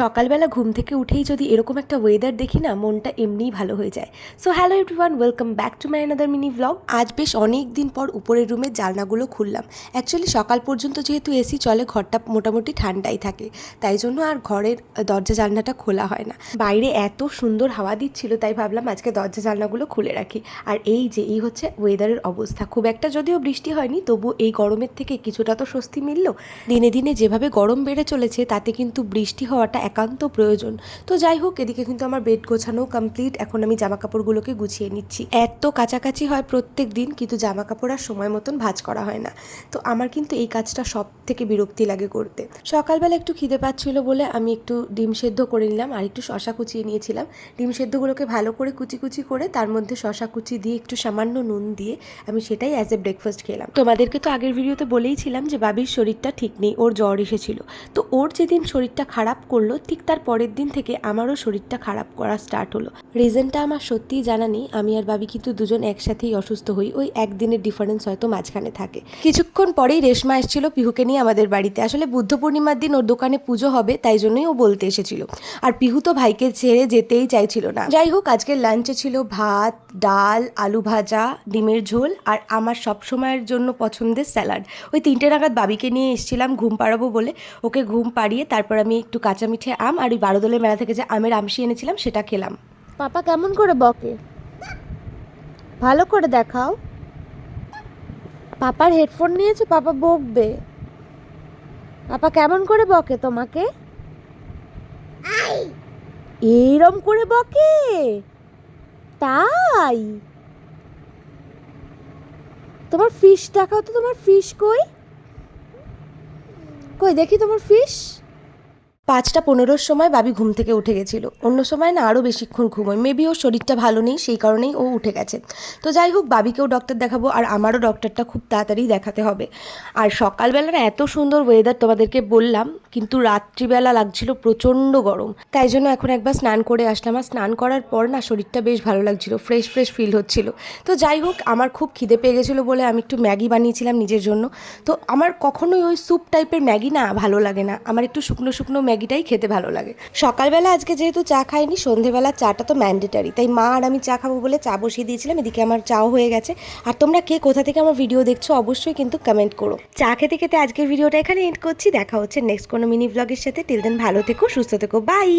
সকালবেলা ঘুম থেকে উঠেই যদি এরকম একটা ওয়েদার দেখি না, মনটা এমনিই ভালো হয়ে যায়। So hello everyone welcome back to my another mini blog আজ বেশ অনেক দিন পর উপরের রুমের জানলাগুলো খুললাম। অ্যাকচুয়ালি সকাল পর্যন্ত যেহেতু এসি চলে, ঘরটা মোটামুটি ঠান্ডাই থাকে। তাই জন্য আর ঘরের দরজা জানলাটা খোলা হয় না। বাইরে এত সুন্দর হাওয়া দিচ্ছিল, তাই ভাবলাম আজকে দরজা জানলাগুলো খুলে রাখি। আর এই যে, এই হচ্ছে ওয়েদারের অবস্থা। খুব একটা যদিও বৃষ্টি হয়নি তবু এই গরমের থেকে কিছুটা তো স্বস্তি মিলল। দিনে দিনে যেভাবে গরম বেড়ে চলেছে, তাতে কিন্তু বৃষ্টি হওয়াটা একান্ত প্রয়োজন। তো যাই হোক, এদিকে কিন্তু আমার বেড গোছানো কমপ্লিট এখন আমি জামা কাপড়গুলোকে গুছিয়ে নিচ্ছি। এত কাছাকাছি হয় প্রত্যেক দিন, কিন্তু জামা কাপড় আর সময় মতন ভাঁজ করা হয় না। তো আমার কিন্তু এই কাজটা সব থেকে বিরক্তি লাগে করতে। সকালবেলা একটু খিদে পাচ্ছিল বলে আমি একটু ডিম সেদ্ধ করে নিলাম আর একটু শশা কুচিয়ে নিয়েছিলাম। ডিম সেদ্ধগুলোকে ভালো করে কুচি কুচি করে তার মধ্যে শশা কুচি দিয়ে একটু সামান্য নুন দিয়ে আমি সেটাই অ্যাজ এ ব্রেকফাস্ট খেলাম। তোমাদেরকে তো আগের ভিডিওতে বলেইছিলাম যে বাবির শরীরটা ঠিক নেই, ওর জ্বর এসেছিল। তো ওর যেদিন শরীরটা খারাপ করল ঠিক তার পরের দিন থেকে আমারও শরীরটা খারাপ করা স্টার্ট হলো। রিজনটা আমার সত্যিই জানা নেই। আমি আর বাবি কিন্তু দুজন একসাথেই অসুস্থ হই। ওই একদিনের ডিফারেন্স হয়তো মাঝখানে থাকে। কিছুক্ষণ পরেই রেশমা এসেছিল পিহুকে নিয়ে আমাদের বাড়িতে। আসলে বুদ্ধ পূর্ণিমার দিন ওর দোকানে পুজো হবে, তাই জন্যই ও বলতে এসেছিল। আর পিহু তো ভাইকে ছেড়ে যেতেই চাইছিল না। যাই হোক, আজকের লাঞ্চে ছিল ভাত, ডাল, আলু ভাজা, ডিমের ঝোল আর আমার সব সময়ের জন্য পছন্দের স্যালাড ওই তিনটে নাগাদ বাবিকে নিয়ে এসেছিলাম ঘুম পাড়াবো বলে। ওকে ঘুম পাড়িয়ে তারপর আমি একটু কাঁচা মিঠে আম আর ওই বারোদলের মেলা থেকে যে আমের আমশি এনেছিলাম, সেটা খেলাম। পাপা কেমন করে বকে? ভালো করে দেখাও। পাপার হেডফোন নিয়েছো, পাপা বকবে। পাপা কেমন করে বকে তোমাকে? এইরম করে বকে? তাই? তোমার ফিশ দেখাও তো, তোমার ফিশ কই? কই, দেখি তোমার ফিশ পাঁচটা পনেরোর সময় বাবি ঘুম থেকে উঠে গেছিল। অন্য সময় না আরও বেশিক্ষণ ঘুমোয়। মেবি ওর শরীরটা ভালো নেই, সেই কারণেই ও উঠে গেছে। তো যাই হোক, বাবিকেও ডক্টর দেখাবো আর আমারও ডক্টরটা খুব তাড়াতাড়ি দেখাতে হবে। আর সকালবেলা না এত সুন্দর ওয়েদার তোমাদেরকে বললাম কিন্তু রাত্রিবেলা লাগছিল প্রচণ্ড গরম। তাই জন্য এখন একবার স্নান করে আসলাম। আর স্নান করার পর না শরীরটা বেশ ভালো লাগছিল ফ্রেশ ফ্রেশ ফিল হচ্ছিল। তো যাই হোক, আমার খুব খিদে পেয়ে গেছিল বলে আমি একটু ম্যাগি বানিয়েছিলাম নিজের জন্য। তো আমার কখনোই ওই স্যুপ টাইপের ম্যাগি না ভালো লাগে না। আমার একটু শুকনো শুকনো ম্যাগিটাই খেতে ভালো লাগে। সকালবেলা আজকে যেহেতু চা খাইনি, সন্ধেবেলা চাটা তো ম্যান্ডেটারি তাই মা আর আমি চা খাব বলে চা বসিয়ে দিয়েছিলাম। এদিকে আমার চাও হয়ে গেছে। আর তোমরা কে কোথা থেকে আমার ভিডিও দেখছ অবশ্যই কিন্তু কমেন্ট করো। চা খেতে খেতে আজকের ভিডিওটা এখানে এন্ড করছি। দেখা হচ্ছে নেক্সট কোনো মিনি ব্লগের সাথে। টিল দেন ভালো থেকো সুস্থ থেকো বাই